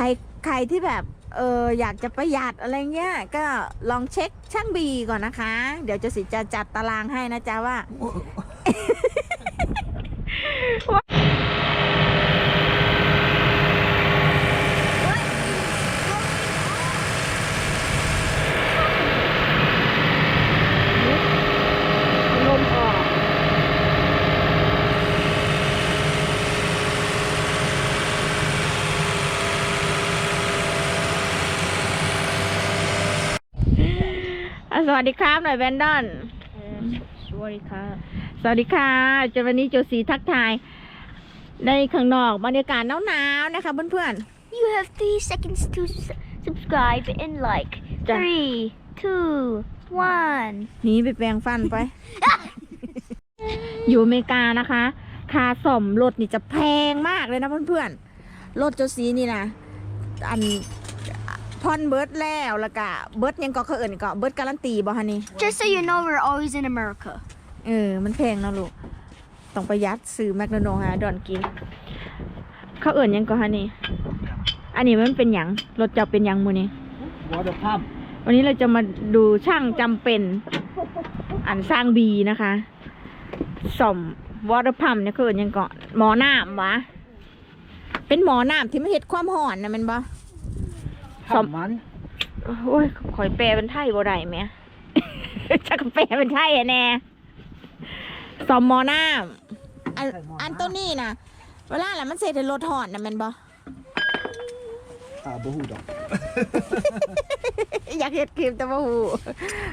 รใครที่แบบเอออยากจะประหยัดอะไรเงี้ยก็ลองเช็คช่างบีก่อนนะคะ เดี๋ยวจะสิจะจัดตารางให้นะจ๊ะว่า ลมออก อะส วัสดีครับหน่อยแบนดอน สวัสดีครับ สวัสดีค่ะจนวันนี้โจสีทักทายในข้างนอกบรรยากาศหนาวๆนะคะเพื่อน You have three seconds to s- subscribe and like จ้ะ three two one ๆหนีไปแปลงฟันไป อยู่อเมริกานะคะ ค่าซ่อมรถนี่จะแพงมากเลยนะเพื่อนๆ รถโจสีนี่นะอัน พอนเบิร์ดแล้วแล้วก็เบิร์ดยังก็เขาเอิ่นก็เบิร์ดการันตีบ่ฮะนี่ Just so you know we're always in America เออ มันแพงเนาะลูก ต้องประหยัดซื้อแมคโดนัลด์ฮะดอนกิน เขาเอิ่นหยังก็ฮะนี่ อันนี้มันเป็นหยัง รถจะเป็นหยังมือนี้วอเตอร์พัมวันนี้เราจะมาดูช่างจำเป็นอันสร้างบีนะคะสมวอเตอร์พัมเนี่ยคืออนหยังก่อนหมอน้ำวะเป็นหมอน้ำที่ไม่เห็ดความห่อนนะแมันบ่ สพัมมมัน โอ้ยข่อยแปลเป็นไทยบ่ได้แหม่จะแปลเป็นไทยอะแน่สมหมอน้ำอันอันตัวนี้นะเวลาแหละมันเสร็จในรถห่อนนะแมันบ่อ่าบูฮูดอก อยากเห็ดคลิปแต่ว่าหู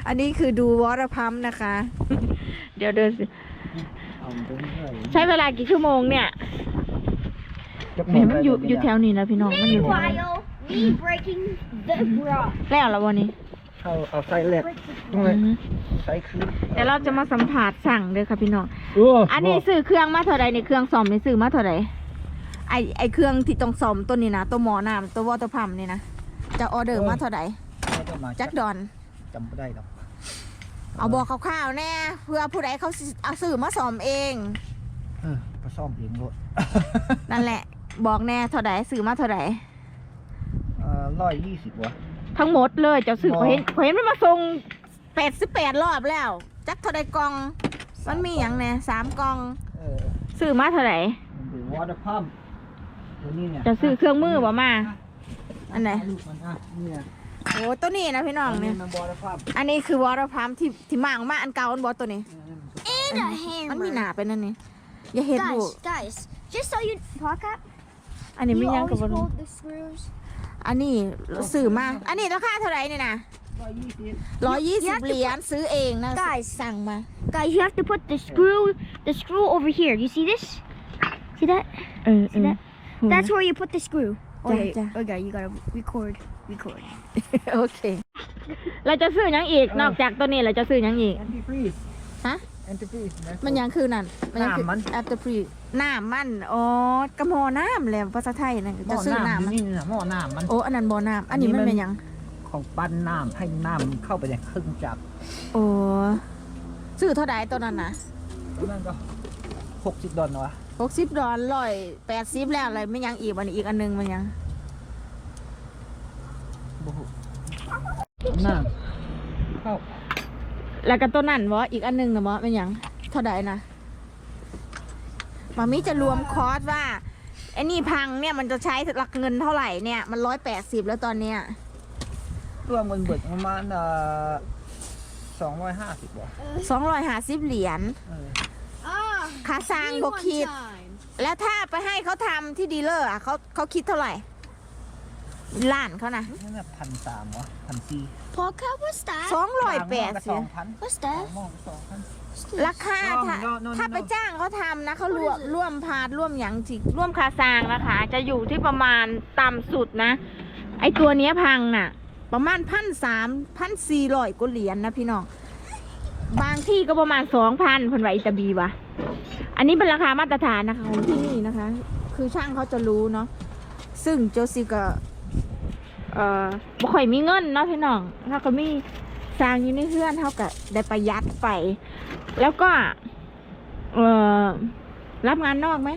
อันนี้คือดูวอเตอร์พัมนะคะ เดี๋ยวเดินสิเอาตรงนี้เลยใช้เวลากี่ชั่วโมงเนี่ยจักหเนี่ยมันได้อยู่เลอยู่แถวนี้นะพี่น้องมันอยู่แถวนี้ Meanwhile me breaking the bra แล้วละวันนี้เอาเอาไซส์แรกตรงไหนอือฮึไซส์คือเดี๋ยวเราจะมาสัมผัสสั่งเด้อค่ะพี่น้องโอ้อันนี้ซื้อเครื่องมาเท่าไรในเครื่องซ่อมนี่ซื้อมาเท่าไรไอไอเครื่องที่ต้องซ่อมตัวนี้นะตัวหมอน้ำตัววอเตอร์พัมนี่นะจะออเดอร์มาเท่าไรไม่ต้องมาจักดอนจำไม่ได้หรอกเอาบอกคร่าวๆแน่เพื่อผู้ใดเขาสิเอาซื้อมาซ่อมเองเออไปซ่อมเองรถนั่นแหละ บอกแน่เท่าไรซื้อมาเท่าไรเอ่อ ร้อยยี่สิบวะ ทั้งหมดเลยเจ้าสื่อหมอขอยเห็นขอยเห็นมันมาส่งแปดสิบแปดรอบแล้ว จักเท่าใดกล่อง มันมีอย่างแน่สามกล่อง เออซื้อมาเท่าไหร่มันเป็นวอเตอร์พัมตัวนี้เนี่ยจะซื้อเครื่องมือบ่มา อันไหน ลูกมันอะเนี่ยโอ้ตัวนี้นะพี่น้องอันนี้เนี่ย มันวอเตอร์พัมอันนี้คือวอเตอร์พัมที่ที่มากมาอันเก่าอันบอตัวนี้ and a มันมี hammer หนาเป็นอันนี้ อย่าเห็นบุ guys guys just so you park up อันนี้ you ไม่ยังกับ always บ่รู้ hold the screws อันนี้ซื้อมา อันนี้ราคาเท่าไหร่เนี่ยนะร้อยยี่สิบร้อยยี่สิบ have to เหรียญซื้อเองนะ Guys สั่งมา guys you have to put the screw the screw over here you see this see that เออเออ that? that's where you put the screw Ja, okay ja. okay you gotta record record โอเคเราจะซื้อหยังอีกนอกจากตัวนี้เราจะซื้อหยังอีกแอนติฟรีฮะ แอนติฟรีมันยังคือนั่นมัยังคือน้ำมัน after pre น้ำมันอ๋อกระหมอน้ำแล้วภาษาไทยนั่นหม้จะอซื้อน้ำน้ำมันนี่นะหม้อน้ำมัน โอ้อันนั้นบ่อน้ำอันนี้อันนี้มันมันเป็นหยังของปั้นน้ำให้น้ำเข้าไปในเครื่องจักรโอ้ซื้อเท่าใดตัวนั้นนะแล้วนั่นก็หกสิบดอลลาร์วะหกสิบดอลร้อยแปดสิบแล้วอะไรไม่ยังอีกอันนี้อีกอันหนึงมันยังบูฮูน้ำเข้า แล้วก็ตัวนั้นวะอีกอันหนึงนะวะเป็นหยังเท่าใดนะมามิจะรวมคอร์สว่าไอ้นี่พังเนี่ยมันจะใช้หลักเงินเท่าไหร่เนี่ยมันร้อยแปดสิบแล้วตอนเนี้ยรวมเงินเบิดประมาณสองร้อยห้าสิบวะสองร้อยห้าสิบเหรียญเออ ah ค่าสร้างบกคิด แล้วถ้าไปให้เขาทำที่ดีลเลอร์อะเขาเขาคิดเท่าไหร่ ล้านเขานะนั่นน่ะพันสามวะพันสี่ Polka, what's ส that? องร้อยแปดสสิองพัน What's สอง that? หม้อสองพันราคาถ้า No, no, no, ถ้า no. ไปจ้างเขาทำนะเขาร่วมร่วมพาดร่วมอย่างจิร่วมคาสร้างนะคะ จะอยู่ที่ประมาณต่ำสุดนะ ไอตัวเนี้ยพังน่ะ ประมาณพันสามพันสี่ร้อยกว่าเหรียญนะพี่น้อง บางที่ก็ประมาณสองพันพันไหวอิตาบีวะ อันนี้เป็นราคามาตรฐานนะคะของที่นี่นะคะ คือช่างเขาจะรู้เนาะ ซึ่งโจซิก็ เอ่อบ่ค่อยมีเงินเนาะพี่น้องเขาก็มีสร้างอยู่ในเพื่อนเท่ากับได้ประหยัดไป แล้วก็ เอ่อรับงานนอกไหม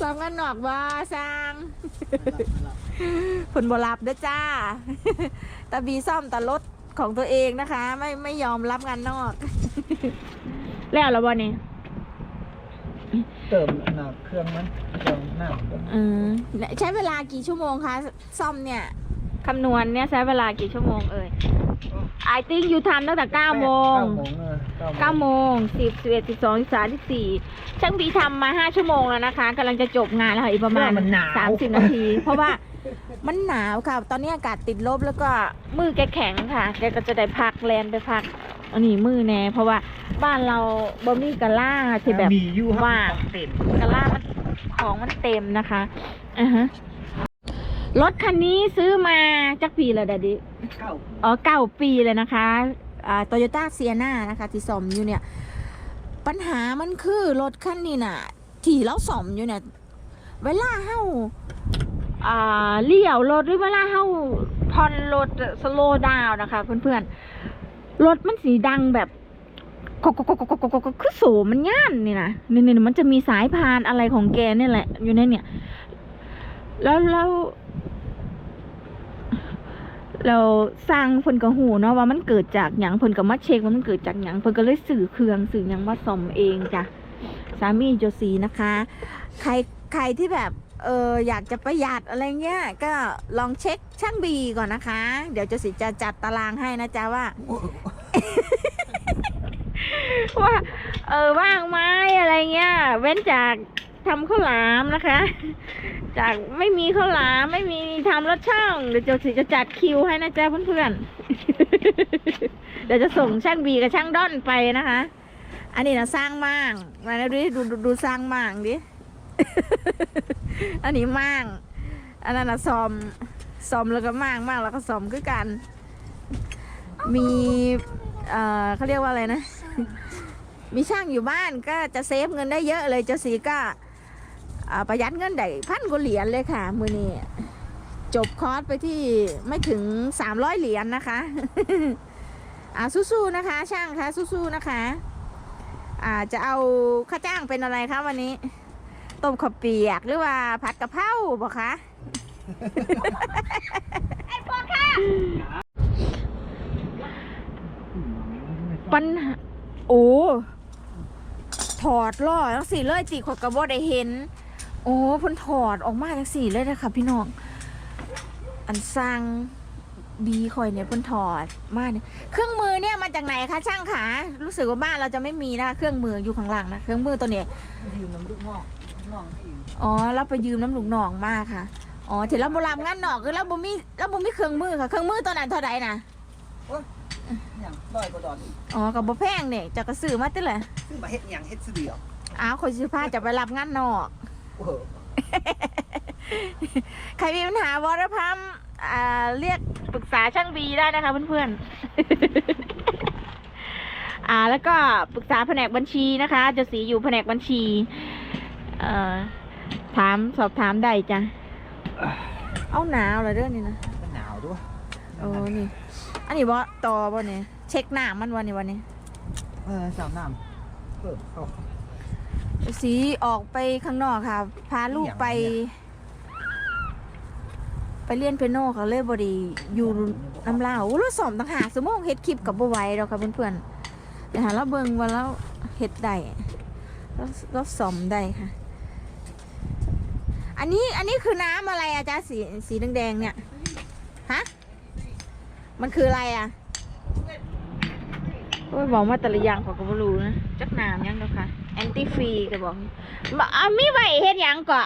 ซ้อมกันนอกว่าสร้างผลบรับเด้อจ้าตาบีซ่อมแต่รถของตัวเองนะคะ ไม่ไม่ยอมรับงานนอก แล้วแล้วบอนี่ เติมหนักเครื่องมันเครื่องหน้ามันเออใช้เวลากี่ชั่วโมงคะ ซ่อมเนี่ย คำนวณเนี่ยใช้เวลากี่ชั่วโมงเอ่ย I think you ทำตั้งแต่9โมงเก้าโมงเออเก้าโมงสิบสิบเอ็ดสิบสองสิบสามสิบสี่ช่างบีทำมาห้าชั่วโมงแล้วนะคะกำลังจะจบงานแล้วค่ะอีกประมาณสามสิบนาที เพราะว่ามันหนาวค่ะ ตอนนี้อากาศติดลบแล้วก็มือแกแข็งค่ะ แกก็จะได้พักแลนไปพัก อันนี้มือแน่เพราะว่าบ้านเราบ่มีกะล่าที่แบบมีอยู่ครับว่างเต็มกะล่ามันของมันเต็มนะคะอ่าฮะรถคันนี้ซื้อมาจักปีแล้วดดดิเก้าอ๋อเก้าปีเลยนะคะอ่าโตโยต้าเซียนานะคะที่สอมอยู่เนี่ย ปัญหามันคือรถคันนี้น่ะ ที่เราสอมอยู่เนี่ย เวลาเฮาอ่าเลี้ยวรถหรือเวลาเฮาผ่อนรถสโลดาวนะคะเพื่อนๆ รถมันสีดังแบบกกกกกกกคือโสูมันย่านนี่นะนี่นี่มันจะมีสายพานอะไรของแกเนี่ยแหละ อยู่ในเนี่ย แล้วแล้วเราสร้างผลกระหูเนาะว่ามันเกิดจากหยังผลกระมัมเชกว่ามันเกิดจากหยังผลก็เลยสื่อเครื่องสื่อหยังว่าสมเองจ้ะสามีโจซีนะคะ ใครใครที่แบบ เอออยากจะประหยัดอะไรเงี้ยก็ลองเช็คช่างบีก่อนนะคะ เดี๋ยวโจซีจะจัดตารางให้นะจ๊ะว่า ว่า เออว่างไหมอะไรเงี้ย เว้นจากทำข้าวหลามนะคะ จากไม่มีข้าวหลามไม่มีทำรถช่อง เดี๋ยวโจสิจะจัดคิวให้นะจ๊ะเพื่อนๆ เดี๋ยวจะส่งช่างบีกับช่างด้อนไปนะคะ อันนี้นะสร้างมั่งมาดูดิดูดูสร้างมั่งดิ อันนี้มั่งอันนั้นนะซอมซอมแล้วก็มั่งมั่งแล้วก็ซอมคือกัน มีเอ่อเขาเรียกว่าอะไรนะ มีช่างอยู่บ้านก็จะเซฟเงินได้เยอะเลยเจ้าสีก็ประหยัดเงินได้พันกว่าเหรียญเลยค่ะ มือนี้จบคอร์สไปที่ไม่ถึง300เหรียญนะคะ อ่าสู้ๆนะคะ ช่างคะสู้ๆนะคะ อ่าจะเอาค่าจ้างเป็นอะไรคะวันนี้ ต้มข้าวเปียกหรือว่าผัดกะเพราบอกคะปัญหาโอ้ถอดล้อทั้งสี่เลยจีขอยกระบอกได้เห็น โอ้เพ่นถอดออกมาทั้งสี่เลยนะคะพี่น้อง อันสร้างบีคอยเนี่ยเพ่นถอดมาเนี่ยเครื่องมือเนี่ยมาจากไหนคะช่างขารู้สึกว่าบ้านเราจะไม่มีนะคะเครื่องมืออยู่ข้างหลังนะเครื่องมือตัวเนี้ยยืมน้ำลูกงอก น้องอีกอ๋อเราไปยืมน้ำหลุกหนองมาค่ะ อ๋อที่เราโบราณงานหนอกคือเราบ่มีเราบ่มีเครื่องมือค่ะ เครื่องมือตัวนั้นเท่าไหร่นะอย่างร้อยกว่าดอนอีกอ๋อกับบ่แพงเนี่ยจะกระสือมาติเลยซื้อมาเฮ็ดอย่างเฮ็ดซื้อเดียวอ้าวคนสิพาจะไปรับงานนอก โอ้โหใครมีปัญหาวรพัมอ่าเรียกปรึกษาช่างบีได้นะคะเพื่อนๆ อ่าแล้วก็ปรึกษาแผนกบัญชีนะคะเจะสีอยู่แผนกบัญชี เอ่อถามสอบถามได้จ้ะ เอาหนาวเหรอเรื่องนี้นะมันหนาวด้วยโอ้นี่ อันนี้บ่ต่อบ่เนี่ยเช็คหน้ามันวันนี้วันนี้ เออสาวน้ำเปิดเข้า สีออกไปข้างนอกค่ะ พาลูกไปไปเรียนเปียโนค่ะเลยบอดีอยู่น้ำลาวโอ้เราสอมต่างหากสมองเฮ็ดคลิปกับบไหวเราค่ะเพื่อนๆเดี๋ยวหาเราเบิ่งว่าเราเฮ็ดได้เราเราสอมได้ค่ะ อันนี้อันนี้คือน้ำอะไรอะจ๊ะสีสีแดงๆเนี่ย ฮะ มันคืออะไรอะโอ้ยบอกมาแต่ละอย่างขอก็บ่รู้นะ จักน้ำยังเด้อค่ะแอนตี้ฟรีก็บอกบอะมีไว้เฮ็ดหยังก็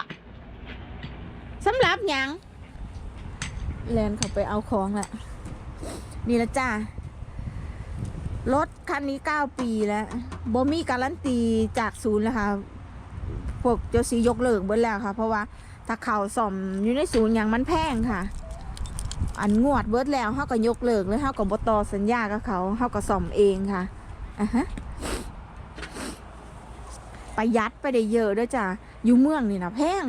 สำหรับหยังแลนเขาไปเอาของแหละนี่ละจ้ารถคันนี้เก้าปีแล้วบ่มีการันตีจากศูนย์แล้วค่ะ พวกเจ้าสียกเลิกเบิดแล้วค่ะ เพราะว่าถ้าเข่าซ่อมอยู่ในศูนย์อย่างมันแพงค่ะ อันงวดเบิดแล้วเขาก็ยกเลิกเลยเขาก็บต่อสัญญากับเขาเขาก็ซ่อมเองค่ะอะฮะประหยัดไปได้เยอะด้วยจ้ะอยู่เมืองนี่นะแพง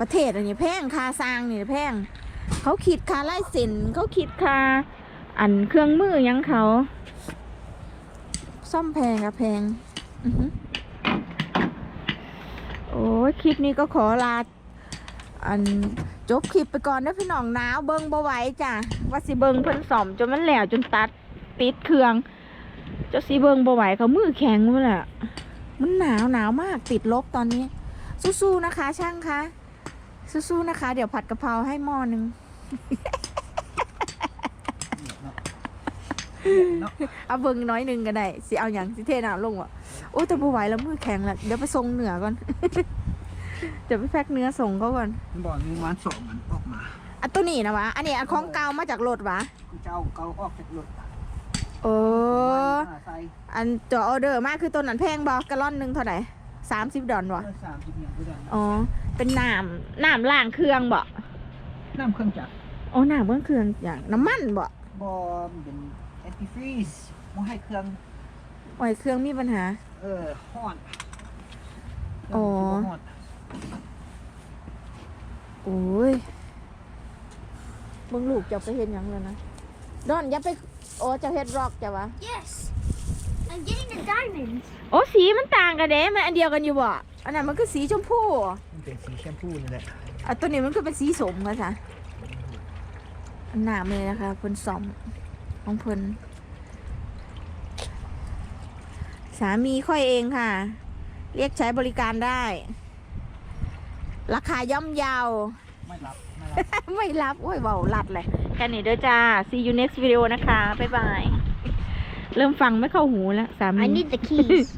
ประเทศอันนี้แพงค่าสร้างนี่นะแพงเขาคิดค่าไล่เซ็นเขาคิดค่าอันเครื่องมือหยังเขา ซ่อมแพงอะแพง อือหือ โอ้ยคลิปนี้ก็ขอลาอันจบคลิปไปก่อนนะพี่น้องหนาวเบิงบ่ไหวจ้ะว่าสิเบิงเพิ่นสอมจนมันแหลวจนตัดปิดเครื่องเจ้าสิเบิงบ่ไหวเขามือแข็งหมดแหละมันหนาวหนาวมากติดลบตอนนี้ สู้ๆนะคะ ช่างคะสู้ๆนะคะ เดี๋ยวผัดกะเพราให้หม้อหนึงเอาเบิงน้อยหนึงก็ได้สิเอาอย่างสิเทน้ำลงวะ โอ้ยแต่บ่ไหวแล้วมือแข็งแล้วเดี๋ยวไปส่งเหนือก่อน เดี๋ยวไปแพ็คเนื้อส่งเขาก่อนมันบอกมีวันสองมันออกมาอันตัวนี้นะวะ อันนี้อันของเก่ามาจากรถวะเจ้าเกาออกจากรถโอ้มาใส่อันตัวออเดอร์มากคือตัวนั้นแพงบอกกะล่อนหนึ่งเท่าไหร่สามสิบดอลวะเพื่อสามสิบเนี่ยคือกันอ๋อเป็นน้ำน้ำล้างเครื่องบ่น้ำเครื่องจักรอ๋อน้ำเบื้องเครื่องอย่างน้ำมันบ่บอมนเป็นแอนติฟรีซมาให้เครื่องโอ้ยเครื่องมีปัญหา เออฮ้อนอ๋อเครื่องมันสิบ่ฮ้อนโอ้ยเบิ่งลูกจะไปเห็นหยังเลยนะดอนอย่าไปโอ้เจะเฮ็ดร็อกจ้ะวะ Yes. I'm getting the diamonds. โอ้สีมันต่างกันเด้มันอันเดียวกันอยู่บ่อันนั้นมันคือสีชมพูมันเป็นสีแชมพูนี่แหละอะตัวนี้มันคือเป็นสีสมค่ะจ้ะอันหนามเลยนะคะเพิ่นสอมของเพิ่นสามีค่อยเองค่ะ เรียกใช้บริการได้ ราคาย่อมเยาว ไม่รับ ไม่รับ ไม่รับ โอ้ยเบาลัดเลย แค่นี้เด้อจ้า see you next video นะคะ บ๊ายบาย เริ่มฟังไม่เข้าหูแล้วสามี I need the keys.